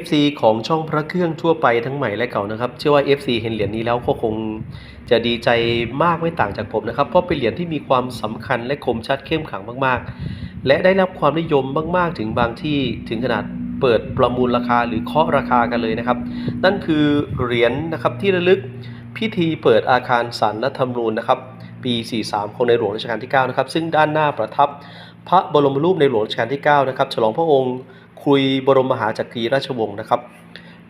FC ของช่องพระเครื่องทั่วไปทั้งใหม่และเก่านะครับ เชื่อว่า FC เห็นเหรียญนี้แล้วก็คงจะดีใจมากไม่ต่างจากผมนะครับ เพราะเป็นเหรียญที่มีความสำคัญและคมชัดเข้มขังมากๆ และได้รับความนิยมมากๆ ถึงบางที่ถึงขนาดเปิดประมูลราคาหรือเคาะราคากันเลยนะครับ นั่นคือเหรียญนะครับที่ระลึกพิธีเปิดอาคารสารรัฐธรรมนูญนะครับ ปี 43 ของในหลวงรัชกาลที่ 9 นะครับ ซึ่งด้านหน้าประทับพระบรมรูปในหลวงรัชกาลที่ 9 นะครับ ฉลองพระองค์ ครุยบรมมหาจักรีราชวงศ์นะครับ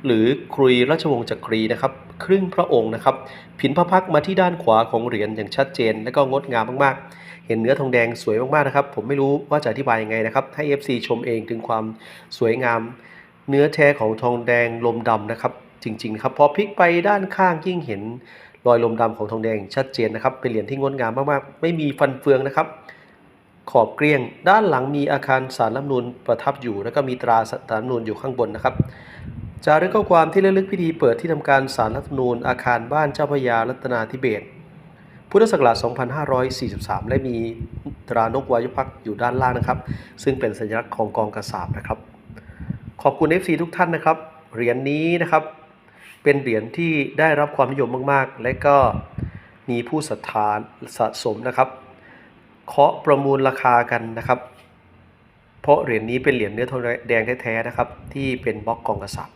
หรือครุยราชวงศ์จักรีนะครับ ครึ่งพระองค์นะครับ ผินพระพักมาที่ด้านขวาของเหรียญอย่างชัดเจน และก็งดงามมากๆ เห็นเนื้อทองแดงสวยมากๆนะครับ ผมไม่รู้ว่าจะอธิบายยังไงนะครับ ให้ FC ชมเองถึงความสวยงาม เนื้อแท้ของทองแดงลมดำนะครับ จริงๆครับพอพลิกไปด้านข้างยิ่งเห็นรอยลมดำของทองแดงชัดเจนนะครับ เป็นเหรียญที่งดงามมากๆ ไม่มีฟันเฟืองนะครับ ขอบเกลี้ยง ด้านหลังมีอาคารสารรัฐนูญประทับอยู่ แล้วก็มีตราสารรัฐนูญอยู่ข้างบนนะครับจารึกข้อความที่ระลึกพิธีเปิดที่ทำการสารรัฐนูญอาคารบ้านเจ้าพยารัตนาธิเบศพุทธศักราช 2543 และมีตรานกวายุพักอยู่ด้านล่างนะครับ ซึ่งเป็นสัญลักษณ์ของกองกระสาบนะครับ ขอบคุณ FC ทุกท่านนะครับ เหรียญนี้นะครับ เป็นเหรียญที่ได้รับความนิยมมาก ๆ และก็มีผู้ศรัทธาสะสมนะครับ เคาะประมูลราคากันนะครับ เพราะเหรียญนี้เป็นเหรียญเนื้อทองแดงแท้ๆนะครับ ที่เป็นบล็อกกองกระสับ